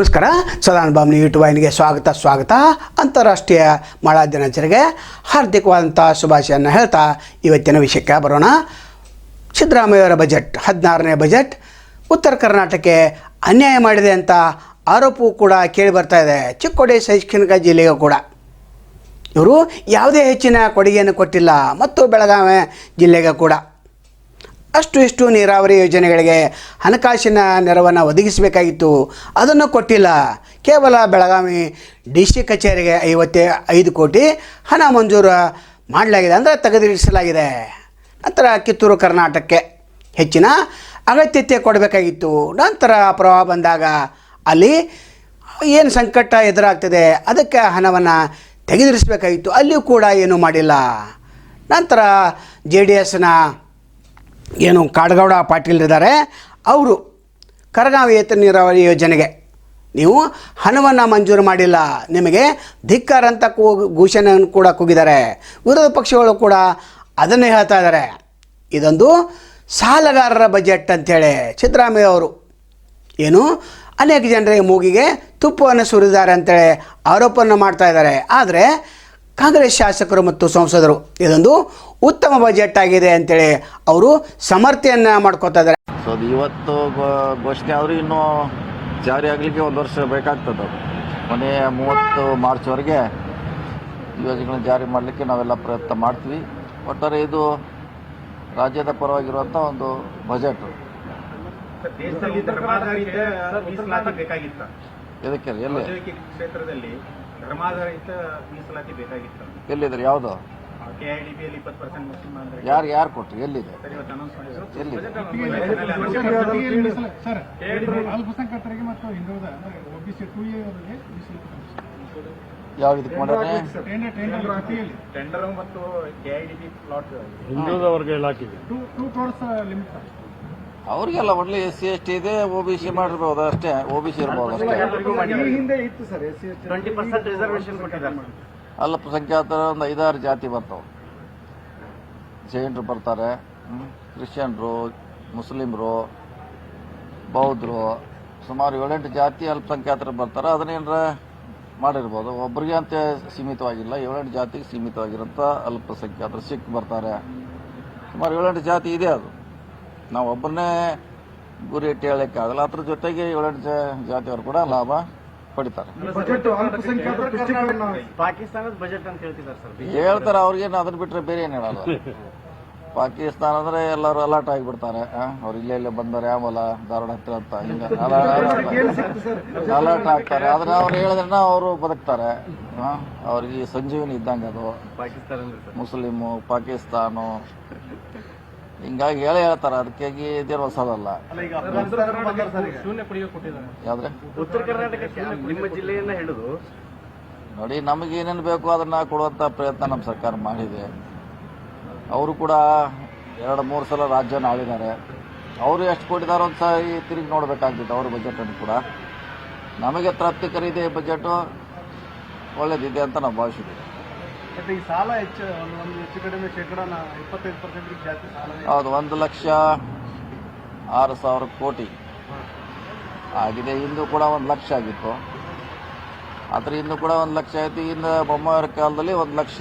ನಮಸ್ಕಾರ. ಸದಾನಂದ ಯೂಟ್ಯೂಬ್ ಸ್ವಾಗತ ಸ್ವಾಗತ. ಅಂತಾರಾಷ್ಟ್ರೀಯ ಮಳಾ ದಿನಾಚರಣೆಗೆ ಹಾರ್ದಿಕವಾದಂಥ ಶುಭಾಶಯನ್ನು ಹೇಳ್ತಾ ಇವತ್ತಿನ ವಿಷಯಕ್ಕೆ ಬರೋಣ. ಸಿದ್ದರಾಮಯ್ಯವರ ಬಜೆಟ್ ಹದಿನಾರನೇ ಬಜೆಟ್ ಉತ್ತರ ಕರ್ನಾಟಕಕ್ಕೆ ಅನ್ಯಾಯ ಮಾಡಿದೆ ಅಂತ ಆರೋಪವೂ ಕೂಡ ಕೇಳಿ ಬರ್ತಾ ಇದೆ. ಚಿಕ್ಕೋಡಿ ಶೈಕ್ಷಣಿಕ ಜಿಲ್ಲೆಗೂ ಕೂಡ. ಇವರು ಯಾವುದೇ ಹೆಚ್ಚಿನ ಕೊಡುಗೆಯನ್ನು ಕೊಟ್ಟಿಲ್ಲ. ಮತ್ತು ಬೆಳಗಾವಿ ಜಿಲ್ಲೆಗೆ ಕೂಡ. ಅಷ್ಟು ಇಷ್ಟು ನೀರಾವರಿ ಯೋಜನೆಗಳಿಗೆ ಹಣಕಾಸಿನ ನೆರವನ್ನು ಒದಗಿಸಬೇಕಾಗಿತ್ತು. ಅದನ್ನು ಕೊಟ್ಟಿಲ್ಲ. ಕೇವಲ ಬೆಳಗಾವಿ ಡಿ ಸಿ ಕಚೇರಿಗೆ ಐವತ್ತೇ ಐದು ಕೋಟಿ ಹಣ ಮಂಜೂರು ಮಾಡಲಾಗಿದೆ ಅಂದರೆ ತೆಗೆದಿರಿಸಲಾಗಿದೆ. ನಂತರ ಕಿತ್ತೂರು, ಕರ್ನಾಟಕಕ್ಕೆ ಹೆಚ್ಚಿನ ಅಗತ್ಯತೆ ಕೊಡಬೇಕಾಗಿತ್ತು. ನಂತರ ಪ್ರವಾಹ ಬಂದಾಗ ಅಲ್ಲಿ ಏನು ಸಂಕಟ ಎದುರಾಗ್ತದೆ ಅದಕ್ಕೆ ಹಣವನ್ನು ತೆಗೆದಿರಿಸಬೇಕಾಗಿತ್ತು. ಅಲ್ಲಿಯೂ ಕೂಡ ಏನೂ ಮಾಡಿಲ್ಲ. ನಂತರ ಜೆ ಡಿ ಎಸ್ನ ಏನು ಕಾಡಗೌಡ ಪಾಟೀಲ್ ಇದ್ದಾರೆ ಅವರು ಕರಗಾವಿ ಏತ ನೀರಾವರಿ ಯೋಜನೆಗೆ. ನೀವು ಹಣವನ್ನು ಮಂಜೂರು ಮಾಡಿಲ್ಲ. ನಿಮಗೆ ಧಿಕ್ಕಾರ ಅಂತ ಕೂ ಘೋಷಣೆಯನ್ನು ಕೂಡ ಕೂಗಿದ್ದಾರೆ. ವಿರೋಧ ಪಕ್ಷಗಳು ಕೂಡ ಅದನ್ನೇ ಹೇಳ್ತಾ ಇದ್ದಾರೆ. ಇದೊಂದು ಸಾಲಗಾರರ ಬಜೆಟ್ ಅಂಥೇಳಿ ಸಿದ್ದರಾಮಯ್ಯ ಅವರು. ಏನು? ಅನೇಕ ಜನರಿಗೆ ಮೂಗಿಗೆ ತುಪ್ಪವನ್ನು ಸುರಿದ್ದಾರೆ ಅಂತೇಳಿ ಆರೋಪವನ್ನು ಮಾಡ್ತಾ ಇದ್ದಾರೆ. ಆದರೆ ಕಾಂಗ್ರೆಸ್ ಶಾಸಕರು ಮತ್ತು ಸಂಸದರು. ಇದೊಂದು ಉತ್ತಮ ಬಜೆಟ್ ಆಗಿದೆ ಅಂತೇಳಿ ಅವರು ಸಮರ್ಥೆಯನ್ನ ಮಾಡ್ಕೋತಾ ಇದ್ದಾರೆ. ಸೊ ಅದು ಇವತ್ತು ಘೋಷಣೆ ಆದರೂ ಇನ್ನೂ ಜಾರಿ ಆಗಲಿಕ್ಕೆ ಒಂದು ವರ್ಷ ಬೇಕಾಗ್ತದೆ ಕೊನೆಯ ಮೂವತ್ತು ಮಾರ್ಚ್ವರೆಗೆ ಯೋಜನೆಗಳನ್ನ ಜಾರಿ ಮಾಡಲಿಕ್ಕೆ ನಾವೆಲ್ಲ ಪ್ರಯತ್ನ ಮಾಡ್ತೀವಿ. ಒಟ್ಟಾರೆ ಇದು ರಾಜ್ಯದ ಪರವಾಗಿರುವಂಥ ಒಂದು ಬಜೆಟ್ ಇದಕ್ಕೆ ಎಲ್ಲಿ? ಧರ್ಮಾಧಾರಿತ ಮೀಸಲಾತಿ ಬೇಕಾಗಿತ್ತ ಎಲ್ಲಿದ್ರೆ ಯಾವುದು ಕೆಐಡಿಬಿಯಲ್ಲಿ ಇಪ್ಪತ್ತು ಪರ್ಸೆಂಟ್ ಮುಸ್ಲಿಂ ಅಂದ್ರೆ ಯಾರು ಯಾರು ಕೊಟ್ರು ಎಲ್ಲಿದೆ ಸರ್ ಇವತ್ತು ಅನೌನ್ಸ್ ಮಾಡಿದ್ರು ಎಲ್ಲಿದೆ ಸರ್ ಅಲ್ಪಸಂಖ್ಯಾತರಿಗೆ ಮತ್ತು ಹಿಂದುಳಿದ ಒಬಿಸಿ ಟೂ ಎ ಅವರಿಗೆ ಯಾವ ಇದಕ್ಕೆ ಮಾಡ್ಯಾರೆ ಟೆಂಡರ್ ಮತ್ತು ಕೆ ಟೆಂಡರ್ ಮತ್ತು KIDB plot two two crores limit sir ಅವ್ರಿಗೆಲ್ಲ ಒಳ್ಳೆ ಎಸ್ ಸಿ ಎಸ್ ಟಿ ಇದೆ ಒ ಬಿ ಸಿ ಮಾಡಿರ್ಬೋದು ಅಷ್ಟೇ ಒ ಬಿ ಸಿ ಇರ್ಬೋದು ಅಷ್ಟೇ. ಈ ಹಿಂದೆ ಇತ್ತು sir S C S twenty percent ಕೊಟ್ಟಿದ್ದಾರೆ ಅಲ್ಪಸಂಖ್ಯಾತರ ಒಂದು ಐದಾರು ಜಾತಿ ಬರ್ತವೆ. ಜೈನರು ಬರ್ತಾರೆ ಕ್ರಿಶ್ಚಿಯನ್ರು ಮುಸ್ಲಿಮ್ರು ಬೌದ್ಧರು ಸುಮಾರು ಏಳೆಂಟು ಜಾತಿ ಅಲ್ಪಸಂಖ್ಯಾತರು ಬರ್ತಾರೆ ಅದನ್ನೇನಾರ ಮಾಡಿರ್ಬೋದು. ಒಬ್ಬರಿಗೆ ಅಂತ ಸೀಮಿತವಾಗಿಲ್ಲ ಏಳೆಂಟು ಜಾತಿಗೆ ಸೀಮಿತವಾಗಿರೋಂಥ ಅಲ್ಪಸಂಖ್ಯಾತರು ಸಿಖ್ ಬರ್ತಾರೆ. ಸುಮಾರು ಏಳೆಂಟು ಜಾತಿ ಇದೆ ಅದು. ನಾವು ಒಬ್ಬರನ್ನೇ ಗುರಿ ಇಟ್ಟು ಹೇಳೋಕ್ಕಾಗಲ್ಲ ಅದ್ರ ಜೊತೆಗೆ ಏಳೆಂಟು ಜಾತಿಯವರು ಕೂಡ ಲಾಭ ಪಡಿತಾರೆ. ಬಜೆಟ್ ಅಲ್ಪಸಂಖ್ಯಾತರ ತುಷ್ಟೀಕರಣ ಪಾಕಿಸ್ತಾನದ ಬಜೆಟ್ ಅಂತ ಹೇಳ್ತಿದ್ದಾರೆ ಸರ್ ಹೇಳ್ತಾರೆ ಅವ್ರಿಗೇನು ಅದನ್ನ ಬಿಟ್ರೆ ಬೇರೆ ಏನು ಹೇಳಲ್ಲ. ಪಾಕಿಸ್ತಾನ ಅಂದ್ರೆ ಎಲ್ಲರೂ ಅಲರ್ಟ್ ಆಗಿಬಿಡ್ತಾರೆ. ಅವ್ರು ಇಲ್ಲೇ ಇಲ್ಲೇ ಬಂದರೆ ಯಾವಲ್ಲ ಧಾರವಾಡ ಹತ್ತಿರ ಅಂತ. ಹಿಂಗೆ ಅಲರ್ಟ್ ಆಗ್ತಾರೆ. ಆದ್ರೆ ಅವ್ರು ಹೇಳಿದ್ರೆ ಅವರು ಬದುಕ್ತಾರೆ. ಅವ್ರಿಗೆ ಸಂಜೀವಿನಿ ಇದ್ದಂಗೆ ಅದು. ಮುಸ್ಲಿಮು ಪಾಕಿಸ್ತಾನು ಹಿಂಗಾಗಿ ಹೇಳೇ ಹೇಳ್ತಾರೆ ಅದಕ್ಕಾಗಿ ಇದೇನು ಹೊಸದಲ್ಲ ಯಾವ್ದ್ರೆ? ಉತ್ತರ ನಿಮ್ಮ ಜಿಲ್ಲೆಯನ್ನ ನೋಡಿ ನಮಗೆ ಏನೇನು ಬೇಕು ಅದನ್ನ ಕೊಡುವಂಥ ಪ್ರಯತ್ನ ನಮ್ಮ ಸರ್ಕಾರ ಮಾಡಿದೆ. ಅವರು ಕೂಡ ಎರಡು ಮೂರು ಸಲ ರಾಜ್ಯನ ಆಳಿದ್ದಾರೆ. ಅವರು ಎಷ್ಟು ಕೊಟ್ಟಿದ್ದಾರೆ ಅಂತ ಸಾರಿ ತಿರುಗಿ ನೋಡಬೇಕಾಗ್ತಿತ್ತು ಅವ್ರ ಬಜೆಟನ್ನು ಕೂಡ. ನಮಗೆ ತೃಪ್ತಿಕರ ಇದೆ ಬಜೆಟು ಒಳ್ಳೇದಿದೆ ಅಂತ ನಾವು ಭಾವಿಸಿದ್ದೀವಿ. ಬಟ್ ಈ ಸಾಲ ಹೆಚ್ಚು, ಒಂದು ಹೆಚ್ಚು ಕಡಿಮೆ ಇಪ್ಪತ್ತೈದು ಜಾಸ್ತಿ ಸಾಲ ಹೌದು, ಒಂದು ಲಕ್ಷ ಆರು ಸಾವಿರ ಕೋಟಿ. ಆಗಿದೆ, ಇಂದು ಕೂಡ ಒಂದು ಲಕ್ಷ ಆಗಿತ್ತು. ಆದರೆ ಇಂದು ಕೂಡ ಒಂದು ಲಕ್ಷ ಆಯಿತು ಇನ್ನು ಬೊಮ್ಮವರ ಕಾಲದಲ್ಲಿ ಒಂದು ಲಕ್ಷ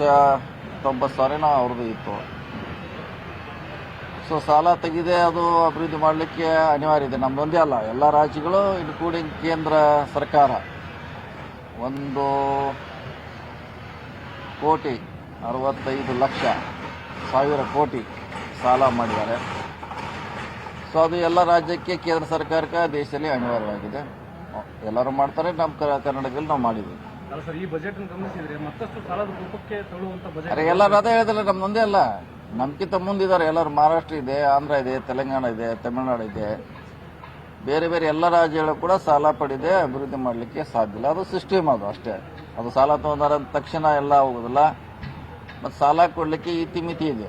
ತೊಂಬತ್ತು ಸಾವಿರನೋ ಅವ್ರದ್ದು ಇತ್ತು. ಸೊ ಸಾಲ ತೆಗಿದೆ ಅದು ಅಭಿವೃದ್ಧಿ ಮಾಡಲಿಕ್ಕೆ ಅನಿವಾರ್ಯ ಇದೆ. ನಮ್ಮದೊಂದೇ ಅಲ್ಲ, ಎಲ್ಲ ರಾಜ್ಯಗಳು ಇನ್ಕ್ಲೂಡಿಂಗ್ ಕೇಂದ್ರ ಸರ್ಕಾರ. ಒಂದು ಕೋಟಿ ಅರವತ್ತೈದು ಲಕ್ಷ ಸಾವಿರ ಕೋಟಿ ಸಾಲ ಮಾಡಿದ್ದಾರೆ. ಸೊ ಅದು ಎಲ್ಲ ರಾಜ್ಯಕ್ಕೆ ಕೇಂದ್ರ ಸರ್ಕಾರಕ್ಕೆ ದೇಶದಲ್ಲಿ ಅನಿವಾರ್ಯವಾಗಿದೆ. ಎಲ್ಲರೂ ಮಾಡ್ತಾರೆ ನಮ್ಮ ಕರ್ನಾಟಕದಲ್ಲಿ ನಾವು ಬಜೆಟ್ ಅರೆ ಎಲ್ಲರೂ ಅದೇ ಹೇಳಿದಿಲ್ಲ ನಮ್ಮ ಮುಂದೆ ಅಲ್ಲ. ನಮ್ಗಿಂತ ಮುಂದಿದ್ದಾರೆ ಎಲ್ಲರೂ ಮಹಾರಾಷ್ಟ್ರ ಇದೆ ಆಂಧ್ರ ಇದೆ ತೆಲಂಗಾಣ ಇದೆ ತಮಿಳುನಾಡು ಇದೆ. ಬೇರೆ ಬೇರೆ ಎಲ್ಲ ರಾಜ್ಯಗಳು ಕೂಡ ಸಾಲ ಪಡೆದೇ ಅಭಿವೃದ್ಧಿ ಮಾಡಲಿಕ್ಕೆ ಸಾಧ್ಯ ಇಲ್ಲ. ಅದು ಸಿಸ್ಟಮ್ ಅದು ಅಷ್ಟೇ. ಅದು ಸಾಲ ತೊಗೊಂಡಾರ ತಕ್ಷಣ ಎಲ್ಲ ಹೋಗೋದಿಲ್ಲ. ಮತ್ತು ಸಾಲ ಕೊಡಲಿಕ್ಕೆ ಇತಿಮಿತಿ ಇದೆ.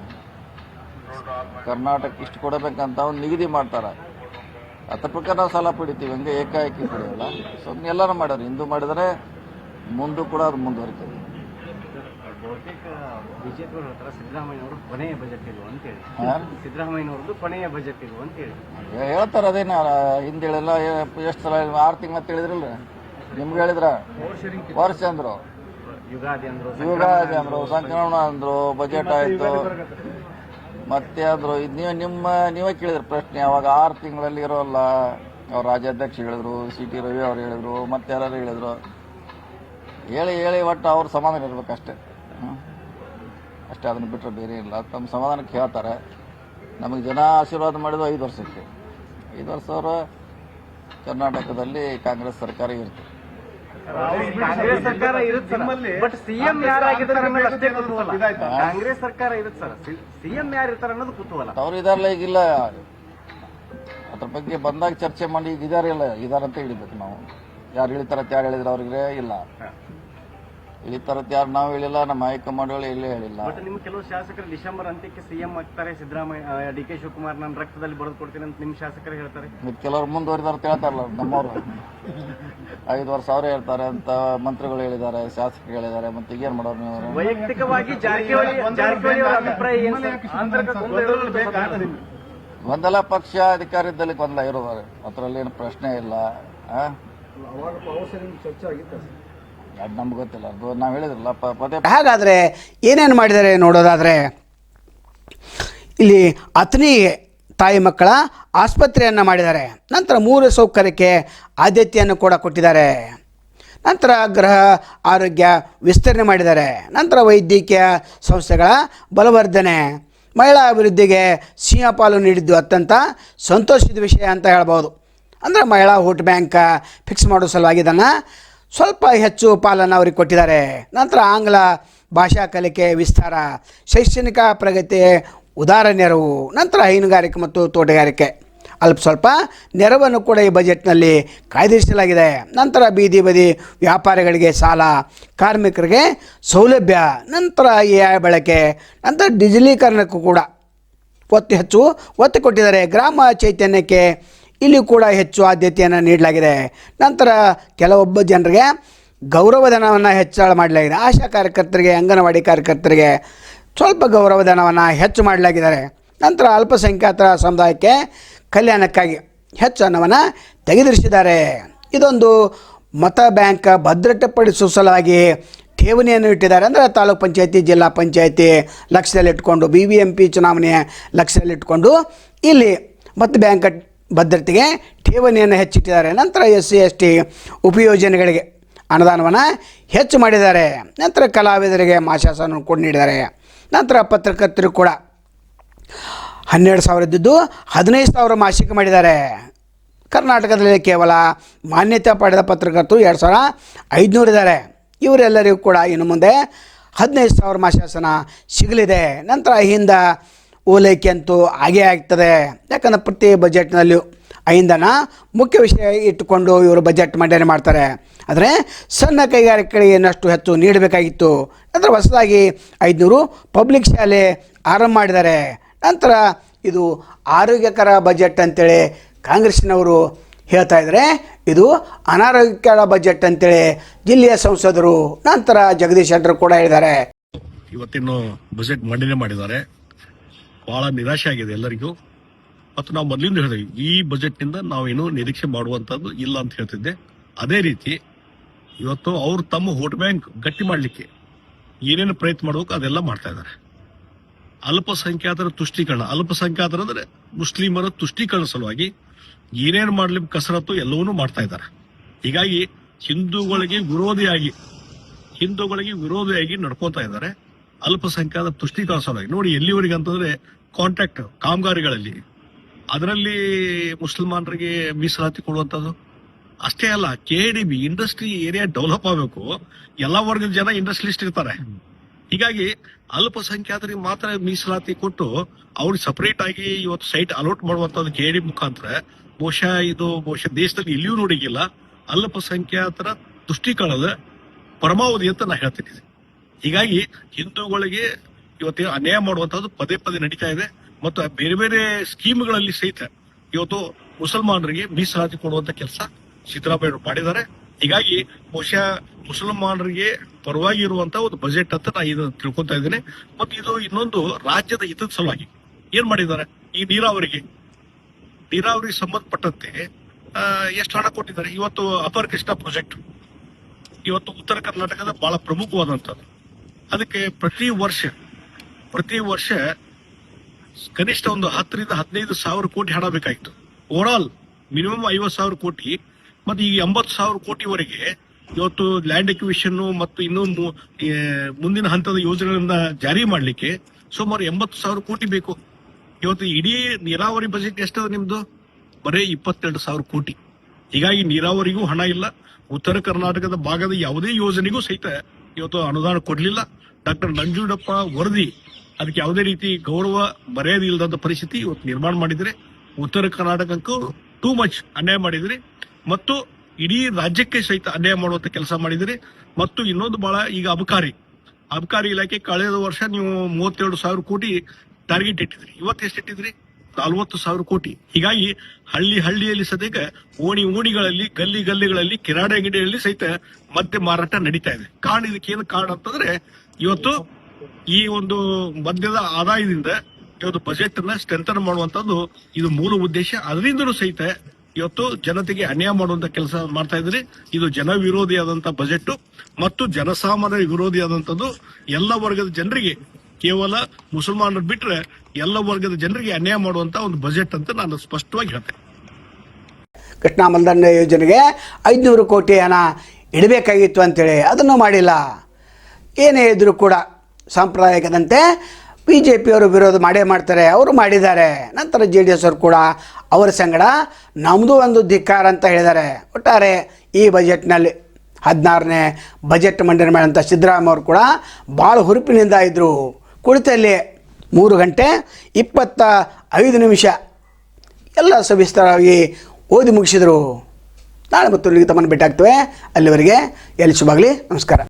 ಕರ್ನಾಟಕ ಇಷ್ಟು ಕೊಡಬೇಕಂತ ಅವ್ನು ನಿಗದಿ ಮಾಡ್ತಾರೆ. ಅದ್ರ ಪ್ರಕಾರ ನಾವು ಸಾಲ ಪಡಿತೀವಿ ಹಂಗೆ ಏಕಾಏಕಿ ಪಡೆಯಲ್ಲ. ಸೊ ಎಲ್ಲರೂ ಮಾಡ್ಯಾರ ಹಿಂದೂ ಮಾಡಿದರೆ ಮುಂದೂ ಕೂಡ ಅದು ಮುಂದುವರಿತದೆ. ಬಹುತೇಕ ಬಿಜೆಪಿ ಹತ್ರ ಸಿದ್ದರಾಮಯ್ಯನವರು ಕೊನೆಯ ಬಜೆಟ್ ಇದು ಅಂತೇಳಿ ಹಾಂ? ಸಿದ್ದರಾಮಯ್ಯನವರದ್ದು ಕೊನೆಯ ಬಜೆಟ್ ಇದು ಅಂತೇಳಿ ಹೇಳ್ತಾರೆ ಅದೇನ ಹಿಂದೆ ಹೇಳಿಲ್ಲ ಎಷ್ಟು ಸಲ ಆರು ತಿಂಗಳ ತಿಳಿದ್ರಲ್ಲ ನಿಮ್ಗೆ ಹೇಳಿದ್ರ? ವರ್ಷ ಅಂದ್ರು. ಯುಗಾದಿ ಅಂದ್ರು ಸಂಕ್ರಮಣ ಅಂದ್ರು ಬಜೆಟ್ ಆಯ್ತು. ಮತ್ತೆ ಅಂದ್ರು ಇದು ನೀವು ನಿಮ್ಮ ನೀವೇ ಕೇಳಿದ್ರ ಪ್ರಶ್ನೆ ಅವಾಗ ಆರು ತಿಂಗಳಲ್ಲಿ ಇರೋಲ್ಲ. ಅವ್ರ ರಾಜ್ಯಾಧ್ಯಕ್ಷ ಹೇಳಿದ್ರು ಸಿ ಟಿ ರವಿ ಅವ್ರು ಹೇಳಿದ್ರು ಮತ್ತೆ ಯಾರು ಹೇಳಿದ್ರು. ಹೇಳಿ ಹೇಳಿ ಒಟ್ಟು ಅವ್ರ ಸಮಾಧಾನ ಇರ್ಬೇಕಷ್ಟೇ. ಅಷ್ಟೇ ಅದನ್ನ ಬಿಟ್ಟರೆ ಬೇರೆ ಇಲ್ಲ. ತಮ್ಮ ಸಮಾಧಾನಕ್ಕೆ ಹೇಳ್ತಾರೆ. ನಮಗೆ ಜನ ಆಶೀರ್ವಾದ ಮಾಡಿದ್ರು ಐದು ವರ್ಷಕ್ಕೆ. ಐದು ವರ್ಷ ಅವರು ಕರ್ನಾಟಕದಲ್ಲಿ ಕಾಂಗ್ರೆಸ್ ಸರ್ಕಾರ ಇರ್ತದೆ ಕಾಂಗ್ರೆಸ್ ಸರ್ಕಾರ ಇರುತ್ತೆ ಬಟ್ ಸಿಎಂ ಯಾರಾಗಿದ್ದಾರೆ ಅನ್ನೋದು ಅಷ್ಟೇ ಕುತೂಹಲ. ಕಾಂಗ್ರೆಸ್ ಸರ್ಕಾರ ಇರುತ್ತೆ ಸರ್. ಸಿಎಂ ಯಾರು ಇರ್ತಾರೆ ಅನ್ನೋದು ಕುತೂಹಲ. ಅವ್ರು ಇದಾರಲ್ಲ ಈಗಿಲ್ಲ. ಅದ್ರ ಬಗ್ಗೆ ಬಂದಾಗ ಚರ್ಚೆ ಮಾಡಿ ಈಗ ಇದಾರೆ ಇಲ್ಲ ಇದಾರಂತ ಹೇಳಿಬೇಕು ನಾವು. ಯಾರು ಹೇಳ್ತಾರ ಯಾರು ಹೇಳಿದ್ರೆ ಅವ್ರಿಗೆ ಇಲ್ಲ. ಇಳಿತಾರತ್ ಯಾರು ನಾವು ಹೇಳಿಲ್ಲ ನಮ್ಮ ಹೈಕಮಾಂಡ್ಗಳು ಇಲ್ಲೇ ಹೇಳಿಲ್ಲ. ಬಟ್ ನಿಮ್ಮ ಕೆಲವು ಶಾಸಕರು ಡಿಸೆಂಬರ್ ಅಂತ್ಯಕ್ಕೆ ಸಿಎಂ ಆಗ್ತಾರೆ ಸಿದ್ದರಾಮಯ್ಯ ಡಿ ಕೆ ಶಿವಕುಮಾರ್ ನಾನು ರಕ್ತದಲ್ಲಿ ಬರೆದು ಕೊಡ್ತೀನಿ ಅಂತ ನಿಮ್ಮ ಶಾಸಕರು ಹೇಳ್ತಾರೆ. ಮತ್ತೆ ಕೆಲವರು ಮುಂದುವರಿದಾರ ಹೇಳ್ತಾರಲ್ಲ ನಮ್ಮವರು. ಐದು ವರ್ಷ ಅವರೇ ಹೇಳ್ತಾರೆ ಅಂತ ಮಂತ್ರಿಗಳು ಹೇಳಿದ್ದಾರೆ ಶಾಸಕರು ಹೇಳಿದ್ದಾರೆ ಮತ್ತೆ ಏನ್ ಮಾಡೋರು ನೀವು? ವೈಯಕ್ತಿಕವಾಗಿ ಜಾರಕಿಹೊಳಿ ಜಾರಕಿಹೊಳಿ ಅವರ ಅಭಿಪ್ರಾಯ ಏನು ಸರ್? ಆಂತರಿಕ ಗೊಂದಲ ಪಕ್ಷ ಇರೋದಾರೆ ಅದರಲ್ಲಿ ಏನು ಪ್ರಶ್ನೆ ಇಲ್ಲ. ಆ? ಅದು ಗೊತ್ತಿಲ್ಲ. ನಾವು ಹೇಳಿದ್ರಲ್ಲ ಪದೇ ಹಾಗಾದರೆ ಏನೇನು ಮಾಡಿದ್ದಾರೆ ನೋಡೋದಾದರೆ, ಇಲ್ಲಿ ಅತನಿ ತಾಯಿ ಮಕ್ಕಳ ಆಸ್ಪತ್ರೆಯನ್ನು ಮಾಡಿದ್ದಾರೆ. ನಂತರ ಮೂಲ ಸೌಕರ್ಯಕ್ಕೆ ಆದ್ಯತೆಯನ್ನು ಕೂಡ ಕೊಟ್ಟಿದ್ದಾರೆ. ನಂತರ ಗೃಹ ಆರೋಗ್ಯ ವಿಸ್ತರಣೆ ಮಾಡಿದ್ದಾರೆ. ನಂತರ ವೈದ್ಯಕೀಯ ಸಂಸ್ಥೆಗಳ ಬಲವರ್ಧನೆ. ಮಹಿಳಾ ಅಭಿವೃದ್ಧಿಗೆ ಸಿಂಹಪಾಲು ನೀಡಿದ್ದು ಅತ್ಯಂತ ಸಂತೋಷದ ವಿಷಯ ಅಂತ ಹೇಳ್ಬೋದು. ಅಂದರೆ ಮಹಿಳಾ ವೋಟ್ ಬ್ಯಾಂಕ್ ಫಿಕ್ಸ್ ಮಾಡೋ ಸಲುವಾಗಿ ಇದನ್ನು ಸ್ವಲ್ಪ ಹೆಚ್ಚು ಪಾಲನ್ನು ಅವ್ರಿಗೆ ಕೊಟ್ಟಿದ್ದಾರೆ. ನಂತರ ಆಂಗ್ಲ ಭಾಷಾ ಕಲಿಕೆ ವಿಸ್ತಾರ, ಶೈಕ್ಷಣಿಕ ಪ್ರಗತಿ, ಉದಾರ ನೆರವು, ನಂತರ ಹೈನುಗಾರಿಕೆ ಮತ್ತು ತೋಟಗಾರಿಕೆ. ಅಲ್ಪ ಸ್ವಲ್ಪ ನೆರವನ್ನು ಕೂಡ ಈ ಬಜೆಟ್ನಲ್ಲಿ ಕಾಯ್ದಿರಿಸಲಾಗಿದೆ. ನಂತರ ಬೀದಿ ಬದಿ ವ್ಯಾಪಾರಿಗಳಿಗೆ ಸಾಲ, ಕಾರ್ಮಿಕರಿಗೆ ಸೌಲಭ್ಯ, ನಂತರ ಎ ಐ ಬಳಕೆ, ನಂತರ ಡಿಜಿಲೀಕರಣಕ್ಕೂ ಕೂಡ ಒತ್ತು ಹೆಚ್ಚು ಒತ್ತು ಕೊಟ್ಟಿದ್ದಾರೆ. ಗ್ರಾಮ ಚೈತನ್ಯಕ್ಕೆ ಇಲ್ಲಿ ಕೂಡ ಹೆಚ್ಚು ಆದ್ಯತೆಯನ್ನು ನೀಡಲಾಗಿದೆ. ನಂತರ ಕೆಲವೊಬ್ಬ ಜನರಿಗೆ ಗೌರವಧನವನ್ನು ಹೆಚ್ಚಳ ಮಾಡಲಾಗಿದೆ. ಆಶಾ ಕಾರ್ಯಕರ್ತರಿಗೆ, ಅಂಗನವಾಡಿ ಕಾರ್ಯಕರ್ತರಿಗೆ ಸ್ವಲ್ಪ ಗೌರವಧನವನ್ನು ಹೆಚ್ಚು ಮಾಡಲಾಗಿದ್ದಾರೆ. ನಂತರ ಅಲ್ಪಸಂಖ್ಯಾತರ ಸಮುದಾಯಕ್ಕೆ ಕಲ್ಯಾಣಕ್ಕಾಗಿ ಹೆಚ್ಚು ಹಣವನ್ನು ತೆಗೆದಿರಿಸಿದ್ದಾರೆ. ಇದೊಂದು ಮತ ಬ್ಯಾಂಕ್ ಭದ್ರತೆಪಡಿಸುವ ಸಲುವಾಗಿ ಠೇವಣಿಯನ್ನು ಇಟ್ಟಿದ್ದಾರೆ. ಅಂದರೆ ತಾಲೂಕು ಪಂಚಾಯತಿ, ಜಿಲ್ಲಾ ಪಂಚಾಯತಿ ಲಕ್ಷ್ಯದಲ್ಲಿಟ್ಕೊಂಡು ಬಿ ವಿ ಎಂ ಪಿ ಚುನಾವಣೆಯ ಲಕ್ಷದಲ್ಲಿಟ್ಟುಕೊಂಡು ಇಲ್ಲಿ ಮತ ಬ್ಯಾಂಕ್ ಭದ್ರತೆಗೆ ಠೇವಣಿಯನ್ನು ಹೆಚ್ಚಿಟ್ಟಿದ್ದಾರೆ. ನಂತರ ಎಸ್ ಸಿ, ಎಸ್ ಟಿ ಉಪಯೋಜನೆಗಳಿಗೆ ಅನುದಾನವನ್ನು ಹೆಚ್ಚು ಮಾಡಿದ್ದಾರೆ. ನಂತರ ಕಲಾವಿದರಿಗೆ ಮಾಶಾಸನ ಕೂಡ ನೀಡಿದ್ದಾರೆ. ನಂತರ ಪತ್ರಕರ್ತರು ಕೂಡ ಹನ್ನೆರಡು ಸಾವಿರ ಇದ್ದಿದ್ದು ಹದಿನೈದು ಸಾವಿರ ಮಾಸಿಕ ಮಾಡಿದ್ದಾರೆ. ಕರ್ನಾಟಕದಲ್ಲಿ ಕೇವಲ ಮಾನ್ಯತೆ ಪಡೆದ ಪತ್ರಕರ್ತರು ಎರಡು ಸಾವಿರ ಐದುನೂರು ಇದ್ದಾರೆ. ಇವರೆಲ್ಲರಿಗೂ ಕೂಡ ಇನ್ನು ಮುಂದೆ ಹದಿನೈದು ಸಾವಿರ ಮಾಸಾಸನ ಸಿಗಲಿದೆ. ನಂತರ ಹಿಂದ ಓಲೈಕೆ ಅಂತೂ ಆಗೇ ಆಗ್ತದೆ. ಯಾಕಂದರೆ ಪ್ರತಿ ಬಜೆಟ್ನಲ್ಲಿಯೂ ಐಂಧನ ಮುಖ್ಯ ವಿಷಯ ಇಟ್ಟುಕೊಂಡು ಇವರು ಬಜೆಟ್ ಮಂಡನೆ ಮಾಡ್ತಾರೆ. ಆದರೆ ಸಣ್ಣ ಕೈಗಾರಿಕೆಗಳಿಗೆ ಇನ್ನಷ್ಟು ಹೆಚ್ಚು ನೀಡಬೇಕಾಗಿತ್ತು. ನಂತರ ಹೊಸದಾಗಿ ಐದುನೂರು ಪಬ್ಲಿಕ್ ಶಾಲೆ ಆರಂಭ ಮಾಡಿದ್ದಾರೆ. ನಂತರ ಇದು ಆರೋಗ್ಯಕರ ಬಜೆಟ್ ಅಂತೇಳಿ ಕಾಂಗ್ರೆಸ್ನವರು ಹೇಳ್ತಾ ಇದ್ದಾರೆ. ಇದು ಅನಾರೋಗ್ಯಕರ ಬಜೆಟ್ ಅಂತೇಳಿ ಜಿಲ್ಲೆಯ ಸಂಸದರು, ನಂತರ ಜಗದೀಶ್ ಶೆಟ್ಟರ್ ಕೂಡ ಹೇಳಿದ್ದಾರೆ. ಇವತ್ತಿನ ಬಜೆಟ್ ಮಂಡನೆ ಮಾಡಿದ್ದಾರೆ. ಬಹಳ ನಿರಾಶೆ ಆಗಿದೆ ಎಲ್ಲರಿಗೂ. ಮತ್ತು ನಾವು ಮೊದಲಿಂದ ಹೇಳಿದ್ವಿ, ಈ ಬಜೆಟ್ನಿಂದ ನಾವೇನು ನಿರೀಕ್ಷೆ ಮಾಡುವಂಥದ್ದು ಇಲ್ಲ ಅಂತ ಹೇಳ್ತಿದ್ದೆ. ಅದೇ ರೀತಿ, ಇವತ್ತು ಅವರು ತಮ್ಮ ವೋಟ್ ಬ್ಯಾಂಕ್ ಗಟ್ಟಿ ಮಾಡಲಿಕ್ಕೆ ಏನೇನು ಪ್ರಯತ್ನ ಮಾಡಬೇಕು ಅದೆಲ್ಲ ಮಾಡ್ತಾ ಇದ್ದಾರೆ. ಅಲ್ಪಸಂಖ್ಯಾತರ ತುಷ್ಟೀಕರಣ, ಅಲ್ಪಸಂಖ್ಯಾತರ ಅಂದ್ರೆ ಮುಸ್ಲಿಮರ ತುಷ್ಟೀಕರಣ ಸಲುವಾಗಿ ಏನೇನು ಮಾಡ್ಲಿಕ್ಕೆ ಕಸರತ್ತು ಎಲ್ಲವನ್ನೂ ಮಾಡ್ತಾ ಇದ್ದಾರೆ. ಹೀಗಾಗಿ ಹಿಂದೂಗಳಿಗೆ ವಿರೋಧಿಯಾಗಿ ಹಿಂದೂಗಳಿಗೆ ವಿರೋಧಿಯಾಗಿ ನಡ್ಕೋತಾ ಇದ್ದಾರೆ. ಅಲ್ಪಸಂಖ್ಯಾತ ತುಷ್ಟೀಕರಣ ಸಲುವಾಗಿ ನೋಡಿ, ಎಲ್ಲಿವರೆಗೆ ಅಂತಂದ್ರೆ ಕಾಂಟ್ರಾಕ್ಟ್ ಕಾಮಗಾರಿಗಳಲ್ಲಿ. ಅದರಲ್ಲಿ ಮುಸಲ್ಮಾನರಿಗೆ ಮೀಸಲಾತಿ ಕೊಡುವಂಥದ್ದು. ಅಷ್ಟೇ ಅಲ್ಲ K D B industry area develop ಆಗಬೇಕು. ಎಲ್ಲ ವರ್ಗದ ಜನ ಇಂಡಸ್ಟ್ರಿಲಿಸ್ಟ್ ಇರ್ತಾರೆ. ಹೀಗಾಗಿ ಅಲ್ಪಸಂಖ್ಯಾತರಿಗೆ ಮಾತ್ರ ಮೀಸಲಾತಿ ಕೊಟ್ಟು ಅವ್ರಿಗೆ ಸಪರೇಟ್ ಆಗಿ ಇವತ್ತು ಸೈಟ್ ಅಲೋಟ್ ಮಾಡುವಂತದ್ದು ಕೆ ಡಿ ಮುಖಾಂತರ. ಬಹುಶಃ ಇದು, ಬಹುಶಃ ದೇಶದಲ್ಲಿ ಎಲ್ಲಿಯೂ ನೋಡಿಗಿಲ್ಲ ಅಲ್ಪಸಂಖ್ಯಾತರ ತುಷ್ಟೀಕರಣದ ಪರಮಾವಧಿ ಅಂತ ನಾ ಹೇಳ್ತೀನಿ ಹೀಗಾಗಿ ಹಿಂದೂಗಳಿಗೆ ಇವತ್ತು ಅನ್ಯಾಯ ಮಾಡುವಂತದ್ದು ಪದೇ ಪದೇ ನಡೀತಾ ಇದೆ ಮತ್ತು ಬೇರೆ ಬೇರೆ ಸ್ಕೀಮ್ಗಳಲ್ಲಿ ಸಹಿತ ಇವತ್ತು ಮುಸಲ್ಮಾನರಿಗೆ ಮೀಸಲಾತಿ ಕೊಡುವಂತ ಕೆಲಸ ಸಿದ್ದರಾಮಯ್ಯ ಮಾಡಿದ್ದಾರೆ. ಹೀಗಾಗಿ ಬಹುಶಃ ಮುಸಲ್ಮಾನರಿಗೆ ಪರವಾಗಿ ಇರುವಂತ ಒಂದು ಬಜೆಟ್ ಅಂತ ನಾ ಇದನ್ನು ತಿಳ್ಕೊತಾ ಇದ್ದೇನೆ. ಮತ್ತು ಇದು ಇನ್ನೊಂದು ರಾಜ್ಯದ ಹಿತದ ಸಲುವಾಗಿ ಏನ್ ಮಾಡಿದ್ದಾರೆ? ಈ ನೀರಾವರಿಗೆ. ನೀರಾವರಿಗೆ ಸಂಬಂಧಪಟ್ಟಂತೆ ಎಷ್ಟು ಹಣ ಕೊಟ್ಟಿದ್ದಾರೆ? ಇವತ್ತು ಅಪರ್ ಕೃಷ್ಣ ಪ್ರಾಜೆಕ್ಟ್ ಇವತ್ತು ಉತ್ತರ ಕರ್ನಾಟಕದ ಬಹಳ ಪ್ರಮುಖವಾದಂಥದ್ದು ಅದಕ್ಕೆ ಪ್ರತಿ ವರ್ಷ ಪ್ರತಿ ವರ್ಷ ಕನಿಷ್ಠ ಒಂದು ಹತ್ತರಿಂದ ಹದಿನೈದು ಸಾವಿರ ಕೋಟಿ ಹಣ ಬೇಕಾಗಿತ್ತು. ಓವರ್ ಆಲ್ ಮಿನಿಮಮ್ ಐವತ್ತು ಸಾವಿರ ಕೋಟಿ, ಮತ್ತು ಈ ಎಂಬತ್ತು ಸಾವಿರ ಕೋಟಿವರೆಗೆ ಇವತ್ತು ಲ್ಯಾಂಡ್ ಎಕ್ವಿಷನ್ ಮತ್ತು ಇನ್ನೊಂದು ಮುಂದಿನ ಹಂತದ ಯೋಜನೆಗಳನ್ನ ಜಾರಿ ಮಾಡಲಿಕ್ಕೆ ಸುಮಾರು ಎಂಬತ್ತು ಸಾವಿರ ಕೋಟಿ ಬೇಕು. ಇವತ್ತು ಇಡೀ ನೀರಾವರಿ ಬಜೆಟ್ ಎಷ್ಟದ ನಿಮ್ಮದು ಬರೀ ಇಪ್ಪತ್ತೆರಡು ಸಾವಿರ ಕೋಟಿ. ಹೀಗಾಗಿ ನೀರಾವರಿಗೂ ಹಣ ಇಲ್ಲ. ಉತ್ತರ ಕರ್ನಾಟಕದ ಭಾಗದ ಯಾವುದೇ ಯೋಜನೆಗೂ ಸಹಿತ ಇವತ್ತು ಅನುದಾನ ಕೊಡಲಿಲ್ಲ. ಡಾಕ್ಟರ್ ನಂಜುಂಡಪ್ಪ ವರದಿ, ಅದಕ್ಕೆ ಯಾವುದೇ ರೀತಿ ಗೌರವ ಮರ್ಯಾದೆ ಇಲ್ಲದಂತ ಪರಿಸ್ಥಿತಿ ಇವತ್ತು ನಿರ್ಮಾಣ ಮಾಡಿದ್ರೆ, ಉತ್ತರ ಕರ್ನಾಟಕಕ್ಕೂ ಟೂ ಮಚ್ ಅನ್ಯಾಯ ಮಾಡಿದ್ರಿ, ಮತ್ತು ಇಡೀ ರಾಜ್ಯಕ್ಕೆ ಸಹಿತ ಅನ್ಯಾಯ ಮಾಡುವಂತ ಕೆಲಸ ಮಾಡಿದ್ರಿ, ಮತ್ತು ಇನ್ನೊಂದು ಬಹಳ ಈಗ ಅಬಕಾರಿ. ಅಬಕಾರಿ ಇಲಾಖೆ ಕಳೆದ ವರ್ಷ ನೀವು ಮೂವತ್ತೆರಡು ಸಾವಿರ ಕೋಟಿ ಟಾರ್ಗೆಟ್ ಇಟ್ಟಿದ್ರಿ. ಇವತ್ತು ಎಷ್ಟು ಇಟ್ಟಿದ್ರಿ? ನಲ್ವತ್ತು ಸಾವಿರ ಕೋಟಿ. ಹೀಗಾಗಿ ಹಳ್ಳಿ ಹಳ್ಳಿಯಲ್ಲಿ ಸದ್ಯಕ್ಕೆ ಓಣಿ ಓಣಿಗಳಲ್ಲಿ, ಗಲ್ಲಿ ಗಲ್ಲಿಗಳಲ್ಲಿ, ಕಿರಾಣಿ ಅಂಗಡಿಯಲ್ಲಿ ಸಹಿತ ಮತ್ತೆ ಮಾರಾಟ ನಡೀತಾ ಇದೆ. ಕಾರಣ ಇದಕ್ಕೆ ಏನು ಕಾರಣ ಅಂತಂದ್ರೆ ಇವತ್ತು ಈ ಒಂದು ಮದ್ಯದ ಆದಾಯದಿಂದ ಇವತ್ತು ಬಜೆಟ್ ಅನ್ನ ಸ್ಟ್ರೆಂಥನ್ ಮಾಡುವಂತದ್ದು ಇದು ಮೂಲ ಉದ್ದೇಶ. ಅದರಿಂದಲೂ ಸಹಿತ ಇವತ್ತು ಜನತೆಗೆ ಅನ್ಯಾಯ ಮಾಡುವಂತ ಕೆಲಸ ಮಾಡ್ತಾ ಇದ್ರಿ ಇದು ಜನ ವಿರೋಧಿಯಾದಂತ ಬಜೆಟ್ ಮತ್ತು ಜನಸಾಮಾನ್ಯ ವಿರೋಧಿಯಾದಂತದ್ದು ಎಲ್ಲ ವರ್ಗದ ಜನರಿಗೆ ಕೇವಲ ಮುಸಲ್ಮಾನರು ಬಿಟ್ರೆ ಎಲ್ಲ ವರ್ಗದ ಜನರಿಗೆ ಅನ್ಯಾಯ ಮಾಡುವಂತ ಒಂದು ಬಜೆಟ್ ಅಂತ ನಾನು ಸ್ಪಷ್ಟವಾಗಿ ಹೇಳ್ತೇನೆ. ಕೃಷ್ಣ ಮಲ್ದಂಡ ಯೋಜನೆಗೆ ಐದುನೂರು ಕೋಟಿ ಹಣ ಇಡಬೇಕಾಗಿತ್ತು ಅಂತೇಳಿ. ಅದನ್ನು ಮಾಡಿಲ್ಲ. ಏನೇ ಇದ್ರೂ ಕೂಡ ಸಾಂಪ್ರದಾಯಿಕದಂತೆ ಬಿ ಜೆ ಪಿಯವರು ವಿರೋಧ ಮಾಡೇ ಮಾಡ್ತಾರೆ. ಅವರು ಮಾಡಿದ್ದಾರೆ. ನಂತರ ಜೆ ಡಿ ಎಸ್ ಅವರು ಕೂಡ ಅವರ ಸಂಗಡ ನಮ್ಮದು ಒಂದು ಧಿಕ್ಕಾರ ಅಂತ ಹೇಳಿದ್ದಾರೆ. ಒಟ್ಟಾರೆ ಈ ಬಜೆಟ್ನಲ್ಲಿ ಹದಿನಾರನೇ ಬಜೆಟ್ ಮಂಡನೆ ಮಾಡಿದಂಥ ಸಿದ್ದರಾಮಯ್ಯ ಅವರು ಕೂಡ ಭಾಳ ಹುರುಪಿನಿಂದ ಇದ್ದರು ಕುಳಿತಲ್ಲಿ ಮೂರು ಗಂಟೆ, ಇಪ್ಪತ್ತ ಐದು ನಿಮಿಷ. ಎಲ್ಲ ಸವಿಸ್ತಾರವಾಗಿ ಓದಿ ಮುಗಿಸಿದರು. ನಾಳೆ ಮತ್ತು ತಮ್ಮನ್ನು ಭೇಟಿ ಆಗ್ತೇವೆ ಅಲ್ಲಿವರೆಗೆ ಎಲ್ಲಿ ಶುಭಾಗಲಿ ನಮಸ್ಕಾರ.